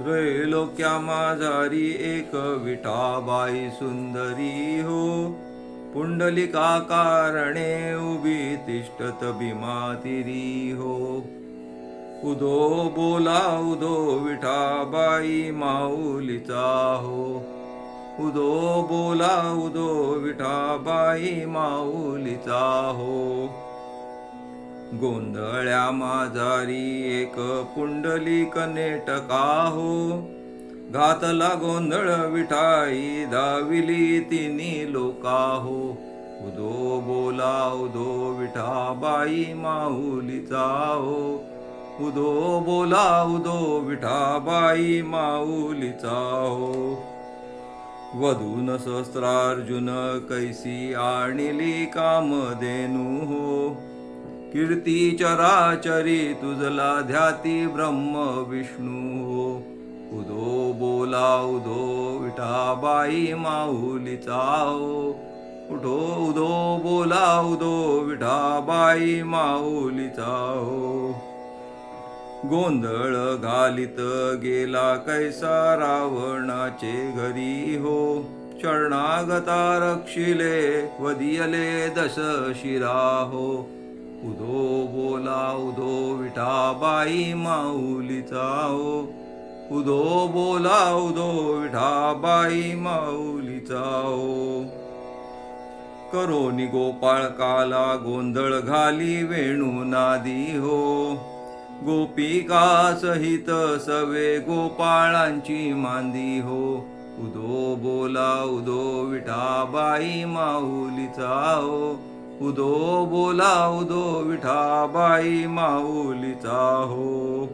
त्रैलोक्या माझारी एक विठाबाई सुंदरी हो। पुंडलिका कारणे उभी तिष्ठत भीमातिरी हो। उदो बोला उदो विठाबाई माऊलीचा हो। उदो बोला उदो विठाबाई माऊलीचा हो। गोंधळ्या माझारी एक पुंडली कनेटका हो घातला गोंधळ विठाई दाविली तिनी लोका हो उदो बोला उदो विठाबाई माऊलीचा हो उदो बोला उदो विठाबाई माऊलीचा हो वधून सहस्रार्जुन कैसी आणिली कामधेनू हो कीर्ती चराचरी तुझला ध्याती ब्रह्म विष्णू. हो उदो बोला उदो विठाबाई माऊलीचा हो उठो उदो बोला उदो विठाबाई माऊलीचा हो गोंधळ घालित गेला कैसा रावणाचे घरी हो. शरणागता रक्षिले वदियले दश शिरा हो. उदो बोला उदो विठाबाई माऊलीचा ओ उदो बोला उदो विठाबाई माऊलीचा हो करोनी गोपाळ काला गोंधळ घाली वेणू नादी हो. गोपिका सहित सवे गोपाळांची मांदी हो. उदो बोला उदो विठाबाई माऊलीचा हो उदो बोला उदो विठाबाई माऊलीचा हो.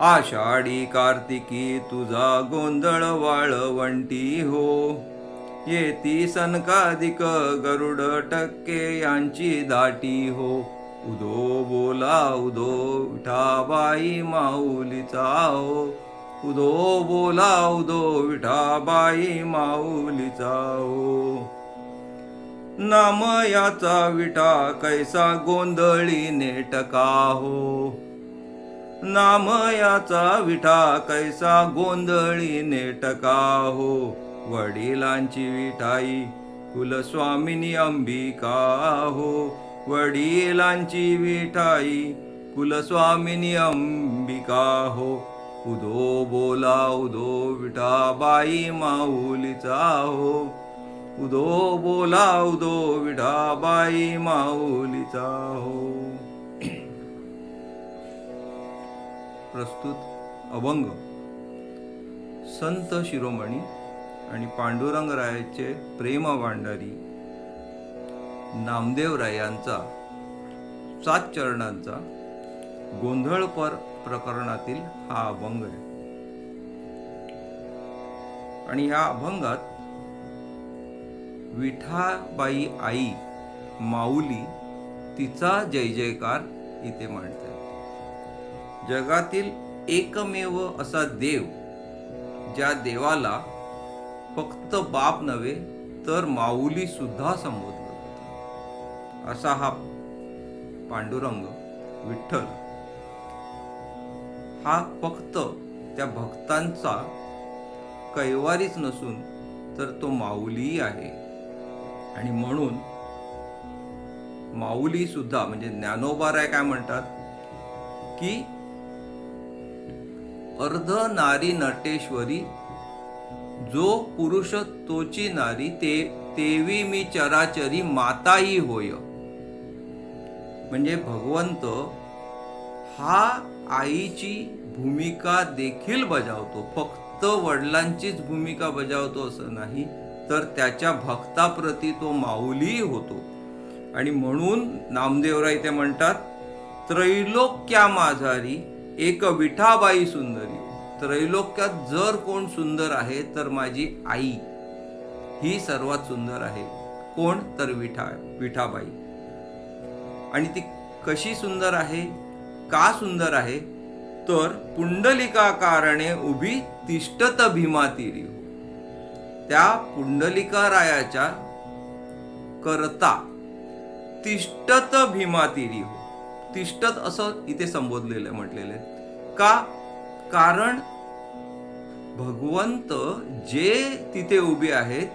आषाढी कार्तिकी तुझा गोंधळ वाळवंटी हो. येती सनकाधिक गरुड टक्के यांची दाटी हो. उदो बोला उदो विठाबाई माऊलीचा हो. उदो बोला उदो विठाबाई माऊलीचा हो. नाम याचा विठा कैसा गोंधळी नेटका हो नाम याचा विठा कैसा गोंधळी नेटका हो वडिलांची विठाई कुलस्वामिनी अंबिका हो. वडिलांची विठाई कुलस्वामिनी अंबिका हो. उदो बोला उदो विठाबाई माऊलीचा हो. उदो बोला उदो विठाबाई माऊलीचा हो. प्रस्तुत अभंग. संत शिरोमणी आणि पांडुरंगरायाचे प्रेम भांडारी. नामदेवरायांचा सात चरणांचा गोंधळपर प्रकरणातील हा अभंग आहे. आणि ह्या अभंगात विठाबाई आई माऊली तिचा जय जयकार इथे मांडते जगातील एकमेव असा देव ज्या देवाला फक्त बाप नव्हे तर माऊली सुद्धा संबोधलं असा हा पांडुरंग विठ्ठल. हा फक्त त्या भक्तांचा कैवारीच नसून तर तो माऊलीही आहे. आणि म्हणून माऊली सुद्धा म्हणजे ज्ञानोबाराय काय म्हणतात? की अर्ध नारी नटेश्वरी जो पुरुष तोची नारी ते तेवी मी चराचरी माताही होय. म्हणजे भगवंत हा आईची भूमिका देखील बजावतो. फक्त वडिलांचीच भूमिका बजावतो असं नाही. तर त्याच्या भक्ताप्रती तो माऊली होतो. आणि म्हणून नामदेवराय ते म्हणतात त्रैलोक्या माझारी एक विठाबाई सुंदरी. त्रैलोक्यात जर कोण सुंदर आहे तर माझी आई ही सर्वात सुंदर आहे. कोण? तर विठा विठाबाई. आणि ती कशी सुंदर आहे? का सुंदर आहे? तर पुंडलिका कारणे उभी तिष्ठत भीमातीरी. त्या पुंडलिका रायाच्या करता तिष्ठत भीमातिरी हो. तिष्ठत असं इथे संबोधलेलं आहे म्हटलेलं आहे. का? कारण भगवंत जे तिथे उभे आहेत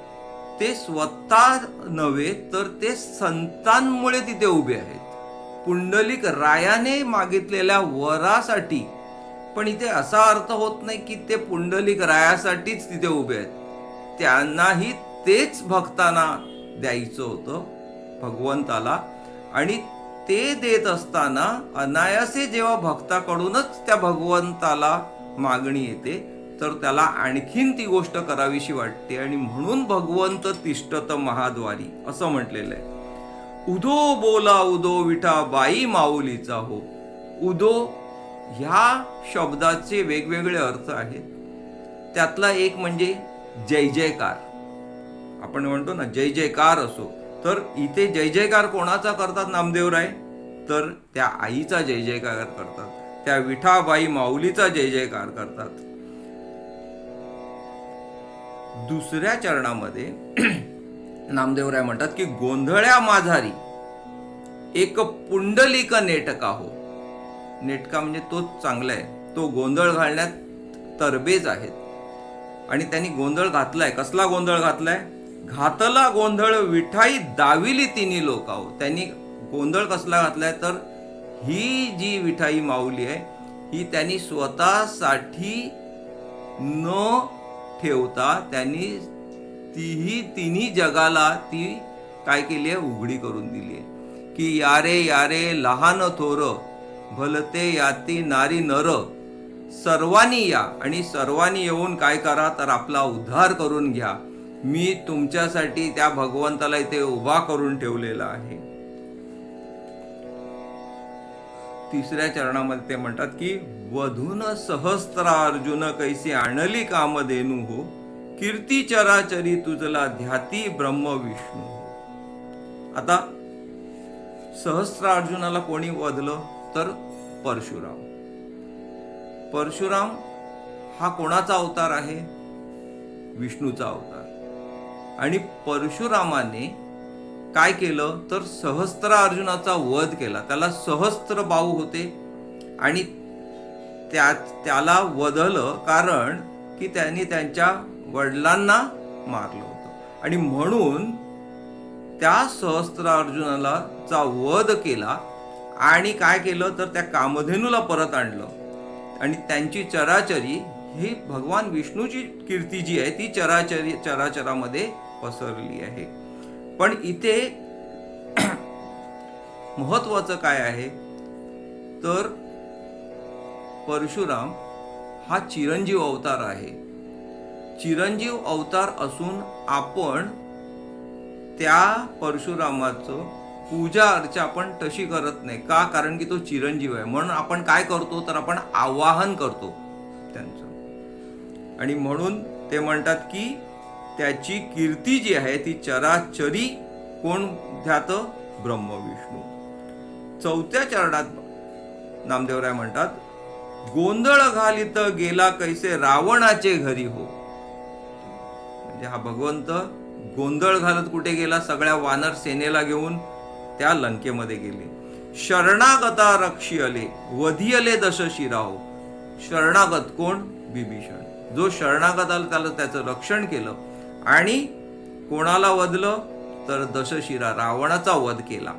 ते स्वतः नव्हे तर ते संतांमुळे तिथे उभे आहेत. पुंडलिक रायाने मागितलेल्या वरासाठी पण इथे असा अर्थ होत नाही की ते पुंडलिक रायासाठीच तिथे उभे आहेत. त्यांनाही तेच भक्तांना द्यायचं होतं भगवंताला. आणि ते देत असताना अनायासे जेव्हा भक्ताकडूनच त्या भगवंताला मागणी येते तर त्याला आणखीन ती गोष्ट करावीशी वाटते. आणि म्हणून भगवंत तिष्ठत महाद्वारी असं म्हटलेलं आहे. उदो बोला उदो विठा बाई माऊलीचा हो. उदो ह्या शब्दाचे वेगवेगळे अर्थ आहेत. त्यातला एक म्हणजे जय जयकार. आपण म्हणतो ना जय जयकार असो. तर इथे जय जयकार कोणाचा करतात नामदेवराय? तर त्या आईचा जय जयकार करतात. त्या विठाबाई माऊलीचा जय जयकार करतात. दुसऱ्या चरणामध्ये नामदेवराय म्हणतात की गोंधळ्या माझारी एक पुंडलिक नेटका हो. नेटका म्हणजे तोच चांगला आहे. तो गोंधळ घालण्यात तरबेज आहेत. आणि त्यांनी गोंधळ घातलाय. कसला गोंधळ घातलाय? घातला गोंधळ विठाई दाविली तिन्ही लोकाव त्यांनी गोंधळ कसला घातलाय? तर ही जी विठाई माऊली आहे ही त्यांनी स्वतःसाठी न ठेवता त्यांनी तीही तिन्ही जगाला ती काय केली आहे? उघडी करून दिली आहे. की यारे यारे लहान थोर भलते याती नारी नर सर्वांनी या आणि सर्वांनी येऊन काय करा तर आपला उद्धार करून घ्या. मी तुमच्यासाठी त्या भगवंताला इथे उभा करून ठेवलेला आहे. तिसऱ्या चरणामध्ये ते म्हणतात की वधून सहस्त्र अर्जुन कैसी आणली कामधेनू हो. कीर्ती चराचरी तुझला ध्याती ब्रह्म विष्णू हो. आता सहस्त्र अर्जुनाला कोणी वधलं? तर परशुराम. परशुराम हा कोणाचा अवतार आहे? विष्णूचा अवतार. आणि परशुरामाने काय केलं? तर सहस्त्र अर्जुनाचा वध केला. त्याला सहस्त्र बाहू होते आणि त्या त्याला वधलं कारण की त्यांनी त्यांच्या वडिलांना मारलं होतं. आणि म्हणून त्या सहस्त्र अर्जुनाला चा वध केला आणि काय केलं? तर त्या कामधेनूला परत आणलं. आणि त्यांची चराचरी ही भगवान विष्णूची कीर्ती जी आहे ती चराचरी चराचरामध्ये पसरली आहे. पण इथे महत्वाचं काय आहे? तर परशुराम हा चिरंजीव अवतार आहे. चिरंजीव अवतार असून आपण त्या परशुरामाचं पूजा अर्चा आपण तशी करत नाही. का? कारण की तो चिरंजीव आहे. म्हणून आपण काय करतो? तर आपण आवाहन करतो त्यांचं. आणि म्हणून ते म्हणतात की त्याची कीर्ती जी आहे ती चराचरी कोण ध्यात? ब्रह्मविष्णू. चौथ्या चरणात नामदेवराय म्हणतात गोंधळ घालित गेला कैसे रावणाचे घरी हो. म्हणजे हा भगवंत गोंधळ घालत कुठे गेला? सगळ्या वानर सेनेला घेऊन त्या लंकेमध्ये गेले. शरणागता रक्षी अले वधियले दश शिराहो. शरणागत कोण? बिभीषण. जो शरणागत आला त्याला त्याचं रक्षण केलं आणि कोणाला वधलं? तर दशशिरा रावणाचा वध केला.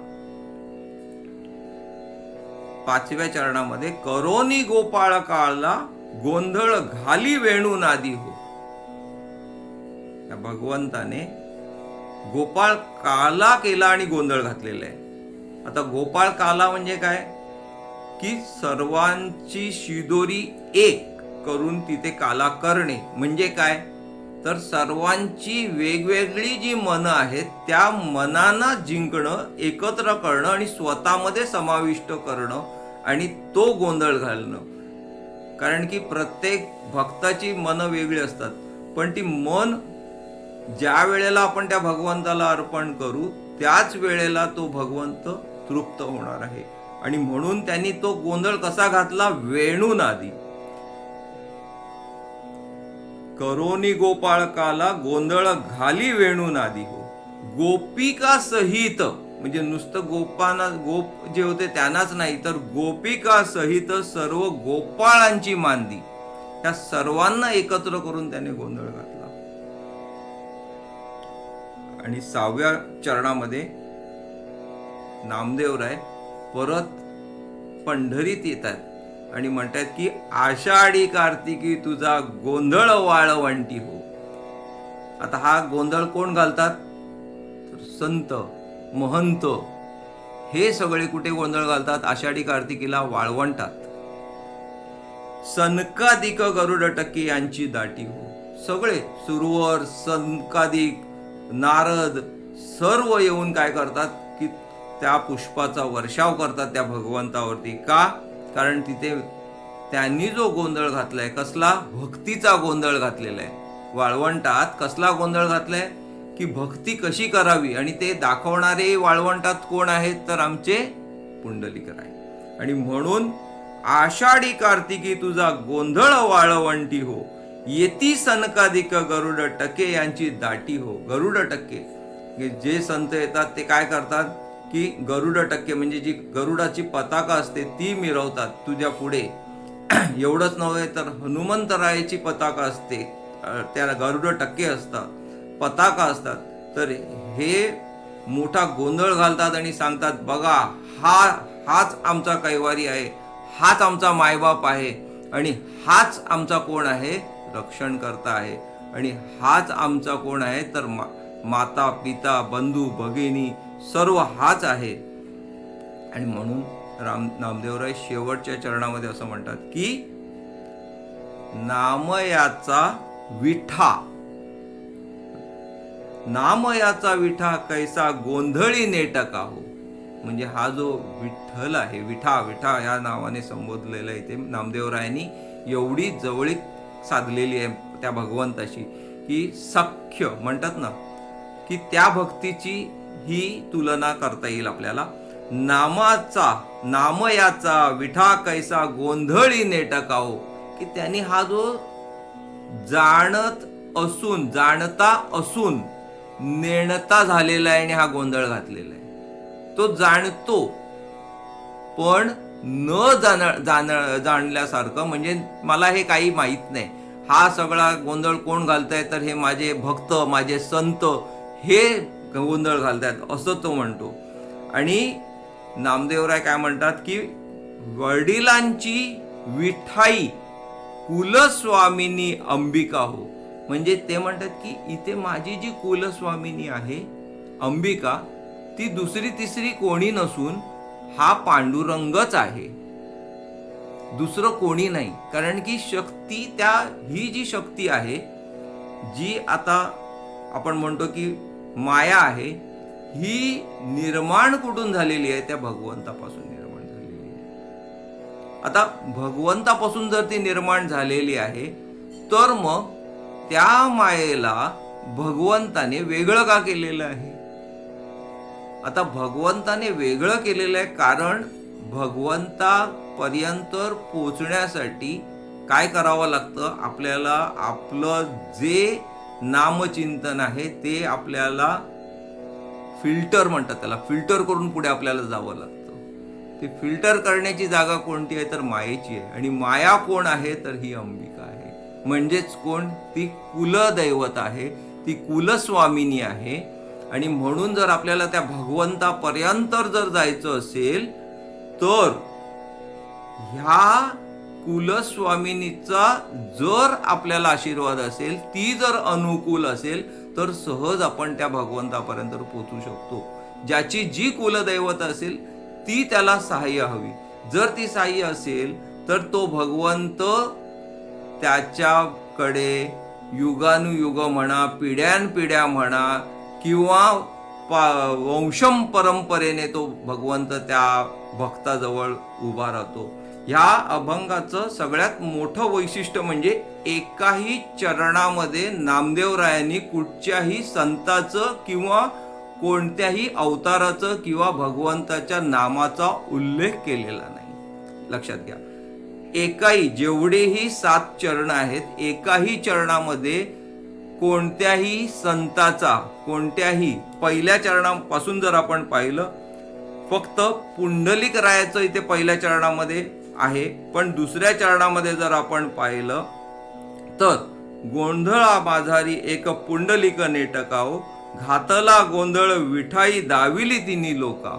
पाचव्या चरणामध्ये करोनी गोपाळ काळला गोंधळ घाली वेणू नादी हो. त्या भगवंताने गोपाळ काला केला आणि गोंधळ घातलेला आहे. आता गोपाळ काला म्हणजे काय? की सर्वांची शिदोरी एक करून तिथे काला करणे. म्हणजे काय? तर सर्वांची वेगवेगळी जी मनं आहेत त्या मनांना जिंकणं एकत्र करणं आणि स्वतःमध्ये समाविष्ट करणं आणि तो गोंधळ घालणं. कारण की प्रत्येक भक्ताची मनं वेगळी असतात. पण ती मन ज्या वेळेला आपण त्या भगवंताला अर्पण करू त्याच वेळेला तो भगवंत तृप्त होणार आहे. आणि म्हणून त्यांनी तो गोंधळ कसा घातला? वेणून आधी. करोनी गोपाळकाला गोंधळ घाली वेणून आधी हो. गोपिका सहित म्हणजे नुसतं गोपाना गोप जे होते त्यांनाच नाही तर गोपिका सहित सर्व गोपाळांची मांदी. त्या सर्वांना एकत्र करून त्याने गोंधळ घातला. आणि सहाव्या चरणामध्ये नामदेवराय परत पंढरीत येतात आणि म्हणतात की आषाढी कार्तिकी तुझा गोंधळ वाळवंटी हो. आता हा गोंधळ कोण घालतात? तर संत महंत हे सगळे कुठे गोंधळ घालतात? आषाढी कार्तिकीला वाळवंटात. सनकादिक गरुड यांची दाटी हो. सगळे सुरवर सनकादिक नारद सर्व येऊन काय करतात की त्या पुष्पाचा वर्षाव करतात त्या भगवंतावरती. का? कारण तिथे त्यांनी जो गोंधळ घातलाय कसला? भक्तीचा गोंधळ घातलेला आहे वाळवंटात कसला गोंधळ घातलाय? की भक्ती कशी करावी? आणि ते दाखवणारे वाळवंटात कोण आहेत? तर आमचे पुंडलिकर आहे आणि म्हणून आषाढी कार्तिकी तुझा गोंधळ वाळवंटी हो. येती सनकादिक गरुड टक्के यांची दाटी हो. गरुड टक्के जे संत येतात ते काय करतात? की गरुड टक्के म्हणजे जी गरुडाची पताका असते ती मिरवतात तुझ्या पुढे. एवढंच नव्हे तर हनुमंतरायाची पताका असते. त्याला त्या गरुड टक्के असतात. पताका असतात. तर हे मोठा गोंधळ घालतात आणि सांगतात बघा हा हाच आमचा कैवारी आहे. हाच आमचा मायबाप आहे. आणि हाच आमचा कोण आहे? रक्षण करता आहे. आणि हाच आमचा कोण आहे? तर मा माता पिता बंधू भगिनी सर्व हाच आहे. आणि म्हणून राम नामदेवराय शेवटच्या चरणामध्ये असं म्हणतात की नामयाचा विठा. नामयाचा विठा कैसा गोंधळी नेटका हो म्हणजे हा जो विठ्ठल आहे विठा विठा या नावाने संबोधलेला आहे ते नामदेवरायांनी एवढी जवळीक साधलेली आहे त्या भगवंताशी की सख्य म्हणतात ना की त्या भक्तीची ही तुलना करता येईल आपल्याला. नामाचा नामयाचा विठा कैसा गोंधळी नेटकाओ की त्यांनी हा जो जाणत असून जाणता असून नेणता झालेला आहे आणि हा गोंधळ घातलेला आहे. तो जाणतो पण न जाण जाण जाणल्यासारखं म्हणजे मला हे काही माहीत नाही. हा सगळा गोंधळ कोण घालताय? तर हे माझे भक्त माझे संत हे गोंधळ घालतायत असं तो म्हणतो. आणि नामदेवराय काय म्हणतात की वडिलांची विठाई कुलस्वामिनी अंबिका हो. म्हणजे ते म्हणतात की इथे माझी जी कुलस्वामिनी आहे अंबिका ती दुसरी तिसरी कोणी नसून हा पांडुरंगच आहे. दुसरं कोणी नाही कारण की शक्ती त्या ही जी शक्ती आहे जी आता आपण म्हणतो की माया आहे ही निर्माण कुठून झालेली आहे त्या भगवंतापासून निर्माण झालेली आहे. आता भगवंतापासून जर ती निर्माण झालेली आहे तर मग त्या मायेला भगवंताने वेगळं का केलेलं आहे? आता भगवंताने वेगळं केलेलं आहे कारण भगवंतापर्यंत पोचण्यासाठी काय करावं लागतं? आपल्याला आपलं जे नामचिंतन आहे ते आपल्याला फिल्टर म्हणतात त्याला. फिल्टर करून पुढे आपल्याला जावं लागतं. ते फिल्टर करण्याची जागा कोणती आहे? तर मायेची आहे. आणि माया कोण आहे? तर ही अंबिका आहे. म्हणजेच कोण? ती कुलदैवत आहे. ती कुलस्वामिनी आहे. आणि म्हणून जर आपल्याला त्या भगवंतापर्यंत जर जायचं असेल तर ह्या कुलस्वामिनीचा जर आपल्याला आशीर्वाद असेल ती जर अनुकूल असेल तर सहज आपण त्या भगवंतापर्यंत पोचू शकतो. ज्याची जी कुलदैवत असेल ती त्याला सहाय्य हवी. जर ती सहाय्य असेल तर तो भगवंत त्याच्याकडे युगानुयुग म्हणा पिढ्यानपिढ्या म्हणा किंवा पा वंशम परंपरेने तो भगवंत त्या भक्ताजवळ उभा राहतो. ह्या अभंगाचं सगळ्यात मोठं वैशिष्ट्य म्हणजे एकाही चरणामध्ये नामदेवरायांनी कुठच्याही संताचं किंवा कोणत्याही अवताराचं किंवा भगवंताच्या नामाचा उल्लेख केलेला नाही. लक्षात घ्या. एकाही जेवढेही सात चरण आहेत एकाही चरणामध्ये कोणत्याही संताचा कोणत्याही पहिल्या चरणापासून जर आपण पाहिलं फक्त पुंडलिक रायाचं इथे पहिल्या चरणामध्ये आहे. पण दुसऱ्या चरणामध्ये जर आपण पाहिलं तर गोंधळा माझारी एक पुंडलिक नेटकाओ घातला गोंधळ विठाई दाविली तिन्ही लोका.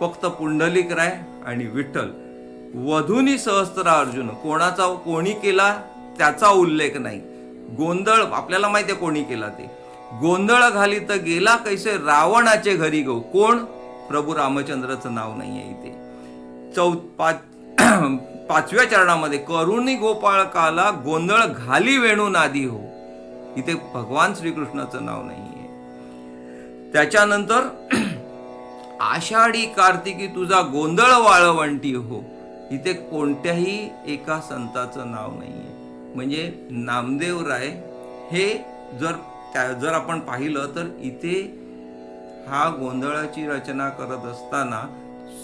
फक्त पुंडलिक राय आणि विठ्ठल. वधूनी सहस्त्र अर्जुन कोणाचा कोणी केला त्याचा उल्लेख नाही. गोंधळ आपल्याला माहिती आहे कोणी केला ते. गोंधळ घाली तर गेला कैसे रावणाचे घरी गो कोण? प्रभू रामचंद्राचं नाव नाही आहे इथे. चौ पाच पाचव्या चरणामध्ये करुणी गोपाळकाला गोंधळ घाली वेणू नादी हो. इथे भगवान श्रीकृष्णाचं नाव नाही आहे त्याच्यानंतर आषाढी कार्तिकी तुझा गोंधळ वाळवंटी हो. इथे कोणत्याही एका संताचं नाव नाही आहे म्हणजे नामदेवराय हे जर त्या जर आपण पाहिलं तर इथे हा गोंधळाची रचना करत असताना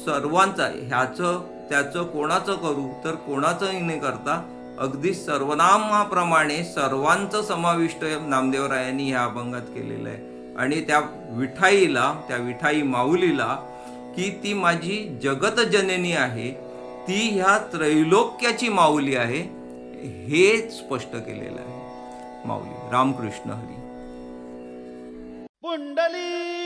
सर्वांचा ह्याचं त्याचं कोणाचं करू तर कोणाचंही न करता अगदी सर्वनामाप्रमाणे सर्वांचं समाविष्ट नामदेवरायांनी ह्या अभंगात केलेलं आहे. आणि त्या विठाईला त्या विठाई माऊलीला की ती माझी जगत जननी आहे ती ह्या त्रैलोक्याची माऊली आहे हेच स्पष्ट केलेलं आहे. माऊली रामकृष्ण हरी. पुंडली!